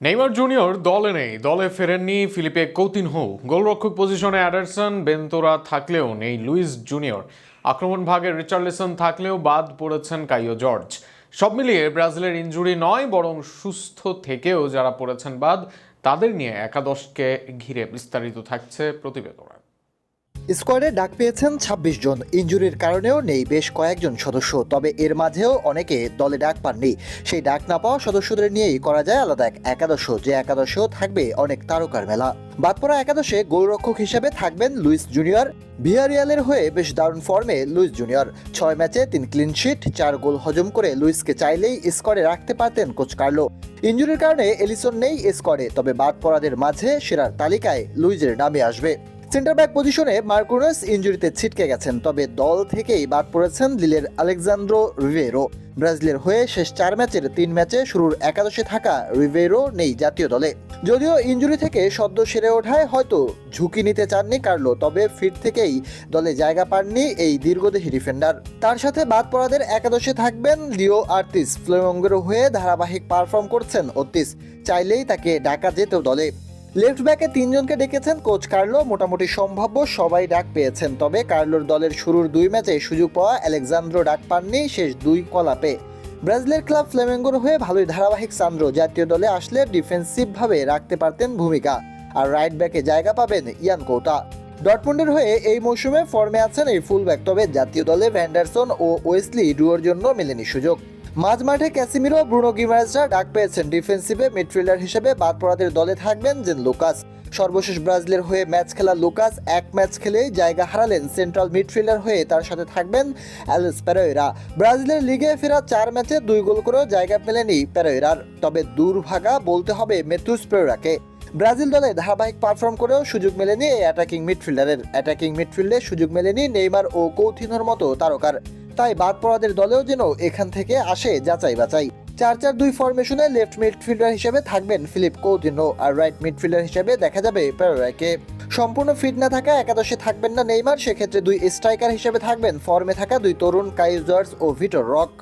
Neymar junior দলে নেই। দলে ফেরেননি ফিলিপে কৌতিনহো। গোলরক্ষক পজিশনে অ্যাডারসন, বেন্তোরা থাকলেও নেই লুইস জুনিয়র। আক্রমণ ভাগে রিচার্লিসন থাকলেও বাদ পড়েছেন কাইও জর্জ। সব মিলিয়ে ব্রাজিলের ইঞ্জুরি নয়, বরং সুস্থ থেকেও যারা পড়েছেন বাদ, তাদের নিয়ে একাদশকে ঘিরে বিস্তারিত থাকছে প্রতিবেদনা। স্কোয়াডে ডাক পেয়েছেন ২৬ জন। ইঞ্জুরির কারণেও নেই বেশ কয়েকজন সদস্য, তবে এর মাঝেও অনেকে দলে ডাক পাননি। সেই ডাক না পাওয়া সদস্যদের নিয়েই করা যায় আলাদা এক একাদশ, যে একাদশেও থাকবে অনেক তারকার মেলা। বাদপড়া একাদশে গোলরক্ষক হিসেবে থাকবেন লুইস জুনিয়র। ভিয়ারিয়ালের হয়ে বেশ দারুণ ফর্মে লুইস জুনিয়র। ছয় ম্যাচে তিন ক্লিনশিট চার গোল হজম করে লুইসকে চাইলেই স্কোয়াডে রাখতে পারতেন কোচ কার্লো। ইঞ্জুরির কারণে এলিসন নেই স্কোয়াডে, তবে বাদ পড়াদের মাঝে সেরার তালিকায় লুইজের নামে আসবে। সেন্টার ব্যাক পজিশনে মার্কুনাস ইঞ্জুরিতে ছিটকে গেছেন, তবে দল থেকেই বাদ পড়েছেন লিলের আলেকজান্দ্রো রিভেরো। ব্রাজিলের হয়ে শেষ চার ম্যাচের তিন ম্যাচে শুরুর একাদশে থাকা রিভেরো নেই জাতীয় দলে। যদিও ইঞ্জুরি থেকে সদ্য সেরে ওঠায় হয়তো ঝুঁকি নিতে চাননি কার্লো, তবে ফিট থেকেই দলে জায়গা পাননি এই দীর্ঘদেহী ডিফেন্ডার। তার সাথে বাদ পড়াদের একাদশে থাকবেন লিও আর্টিস ফ্লেমঙ্গের হয়ে ধারাবাহিক পারফর্ম করছেন অর্টিস চাইলেই তাকে ডাকা যেতেও দলে। লেফট ব্যাকে তিনজনকে ডেকেছেন কোচ কার্লো। মোটামুটি সম্ভাব্য সবাই ডাক পেয়েছেন, তবে কার্লোর দলের শুরুর দুই ম্যাচে সুযোগ পাওয়া আলেকজান্দ্রো ডাক পাননি, শেষ দুই কলাপে ব্রাজিলের ক্লাব ফ্লেমেঙ্গোর হয়ে ভালোই ধারাবাহিক সান্দ্রো, জাতীয় দলে আসলে ডিফেন্সিভভাবে রাখতে পারতেন ভূমিকা, আর রাইট ব্যাকে জায়গা পাবেন ইয়ান কৌটা ডটমুন্ডের হয়ে এই মৌসুমে ফর্মে আছেন এই ফুলব্যাক, তবে জাতীয় দলে ভ্যান্ডারসন ও ওয়েসলি ডুয়োর জন্য মেলেনি সুযোগ। মাঝ মাঠে ক্যাসিমিরো, ব্রুনো গিমারেজরা ডাক পেয়েছেন ডিফেন্সিভে মিডফিল্ডার হিসেবে বাদ পড়াদের দলে থাকবেন জেন লুকাস। সর্বশেষ ব্রাজিলের হয়ে ম্যাচ খেলা লুকাস, এক ম্যাচ খেলেই জায়গা হারালেন সেন্ট্রাল মিডফিল্ডার হয়ে তার সাথে থাকবেন অ্যালেস পেরোয়েরা ব্রাজিলের লিগে ফেরা চার ম্যাচে দুই গোল করেও জায়গা পেলেনি পেরোয়েরার তবে দুর্ভাগা বলতে হবে মেথুস পেরোরাকে ব্রাজিল দলে ধারাবাহিক পারফর্ম করেও সুযোগ মেলেনি এই অ্যাটাকিং মিডফিল্ডারের, অ্যাটাকিং মিডফিল্ডে সুযোগ মেলেনি নেইমার ও কৌথিনোর মতো তারকার। তাই বাদ পড়াদের দলেও যেন এখান থেকে আসে যাচাই বাছাই। চার চার দুই ফরমেশনে লেফট মিডফিল্ডার হিসেবে থাকবেন ফিলিপ কৌতিনো আর রাইট মিডফিল্ডার হিসেবে দেখা যাবে পেরোরাকে। সম্পূর্ণ ফিট না থাকা একাদশে থাকবেন না নেইমার, সেক্ষেত্রে দুই স্ট্রাইকার হিসেবে থাকবেন ফর্মে থাকা দুই তরুণ কাইজার্স ও ভিটর রক।